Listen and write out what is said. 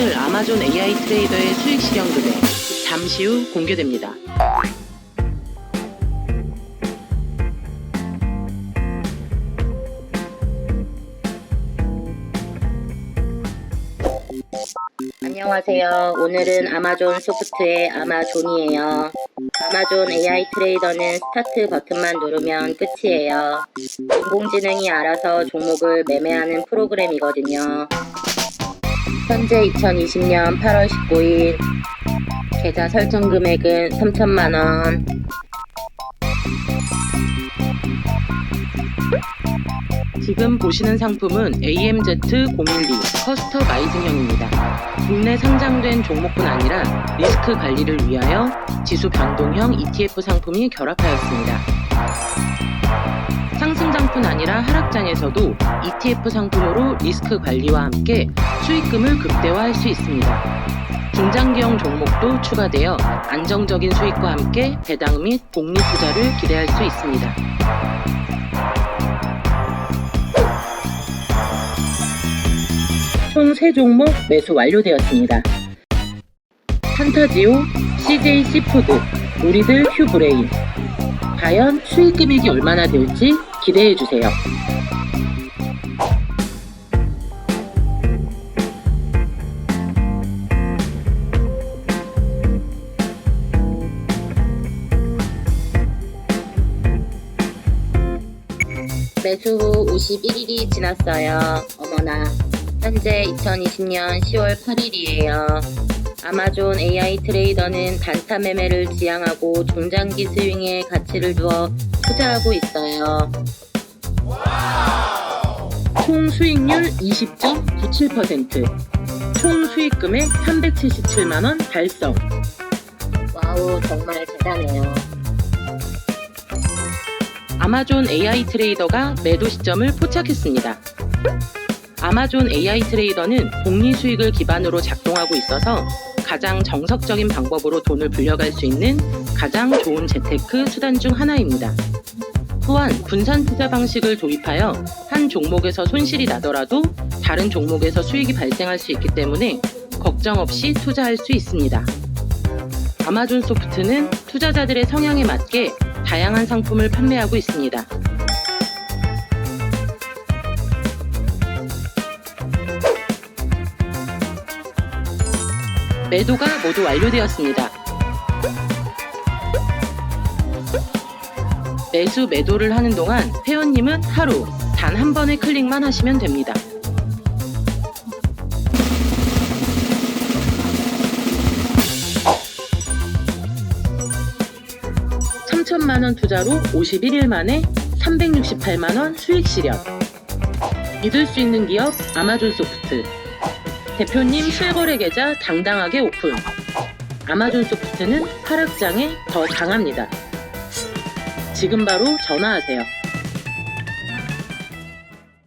오늘 아마존 AI 트레이더의 수익 실현 금액 잠시 후 공개됩니다. 안녕하세요. 오늘은 아마존 소프트의 아마존이에요. 아마존 AI 트레이더는 스타트 버튼만 누르면 끝이에요. 인공지능이 알아서 종목을 매매하는 프로그램이거든요. 현재 2020년 8월 19일 계좌 설정 금액은 3천만 원. 지금 보시는 상품은 AMZ012 커스터 마이징형입니다. 국내 상장된 종목뿐 아니라 리스크 관리를 위하여 지수 변동형 ETF 상품이 결합하였습니다. 상승장뿐 아니라 하락장에서도 ETF 상품으로 리스크 관리와 함께 수익금을 극대화할 수 있습니다. 중장기형 종목도 추가되어 안정적인 수익과 함께 배당 및 복리 투자를 기대할 수 있습니다. 총 3종목 매수 완료되었습니다. 판타지오, CJ 시푸드, 우리들 휴브레인. 과연 수익 금액이 얼마나 될지 기대해 주세요. 매수 후 51일이 지났어요. 어머나. 현재 2020년 10월 8일이에요. 아마존 AI 트레이더는 단타 매매를 지향하고 중장기 스윙에 가치를 두어 투자하고 있어요. 총 수익률 20.97%. 총 수익 금액 377만 원 달성. 와우, 정말 대단해요. 아마존 AI 트레이더가 매도 시점을 포착했습니다. 아마존 AI 트레이더는 복리 수익을 기반으로 작동하고 있어서 가장 정석적인 방법으로 돈을 불려갈 수 있는 가장 좋은 재테크 수단 중 하나입니다. 또한 분산 투자 방식을 도입하여 한 종목에서 손실이 나더라도 다른 종목에서 수익이 발생할 수 있기 때문에 걱정 없이 투자할 수 있습니다. 아마존 소프트는 투자자들의 성향에 맞게 다양한 상품을 판매하고 있습니다. 매도가 모두 완료되었습니다. 매수 매도를 하는 동안 회원님은 하루 단 한 번의 클릭만 하시면 됩니다. 삼천만원 투자로 51일 만에 368만 원 수익 실현. 믿을 수 있는 기업 아마존 소프트. 대표님 실거래 계좌 당당하게 오픈. 아마존 소프트는 하락장에 더 강합니다. 지금 바로 전화하세요.